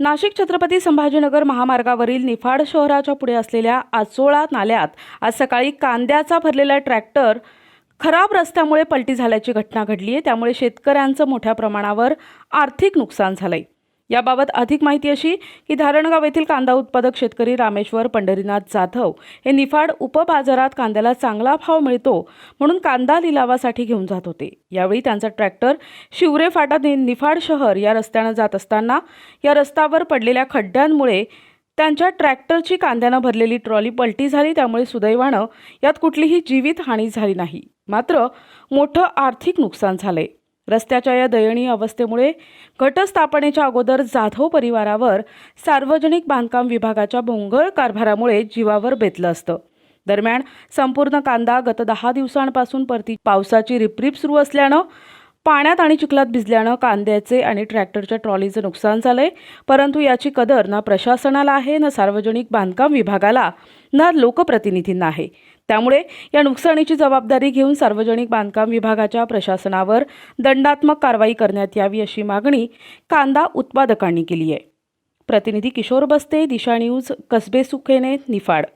नाशिक छत्रपती संभाजीनगर महामार्गावरील निफाड शहराच्या पुढे असलेल्या आचोळा नाल्यात आज सकाळी कांद्याचा भरलेला ट्रॅक्टर खराब रस्त्यामुळे पलटी झाल्याची घटना घडली आहे त्यामुळे शेतकऱ्यांचं मोठ्या प्रमाणावर आर्थिक नुकसान झालंय. याबाबत अधिक माहिती अशी की धारणगाव येथील कांदा उत्पादक शेतकरी रामेश्वर पंढरीनाथ जाधव हे निफाड उपबाजारात कांद्याला चांगला भाव मिळतो म्हणून कांदा लिलावासाठी घेऊन जात होते. यावेळी त्यांचा ट्रॅक्टर शिवरे फाटा निफाड शहर या रस्त्यानं जात असताना या रस्त्यावर पडलेल्या खड्ड्यांमुळे त्यांच्या ट्रॅक्टरची कांद्यानं भरलेली ट्रॉली पलटी झाली. त्यामुळे सुदैवानं यात कुठलीही जीवितहानी झाली नाही. मात्र मोठं आर्थिक नुकसान झालंय. रस्त्याच्या या दयनीय अवस्थेमुळे घटस्थापनेच्या अगोदर जाधव परिवारावर सार्वजनिक बांधकाम विभागाच्या भोंगळ कारभारामुळे जीवावर बेतलं असतं. दरम्यान संपूर्ण कांदा गत दहा दिवसांपासून परती पावसाची रिपरिप सुरू असल्यानं पाण्यात आणि चिखलात भिजल्यानं कांद्याचे आणि ट्रॅक्टरच्या ट्रॉलीचं नुकसान झालंय. परंतु याची कदर ना प्रशासनाला आहे ना सार्वजनिक बांधकाम विभागाला ना लोकप्रतिनिधींना आहे. त्यामुळे या नुकसानीची जबाबदारी घेऊन सार्वजनिक बांधकाम विभागाच्या प्रशासनावर दंडात्मक कारवाई करण्यात यावी अशी मागणी कांदा उत्पादकांनी केली आहे. प्रतिनिधी किशोर बस्ते दिशा न्यूज कसबे सुखेने निफाड.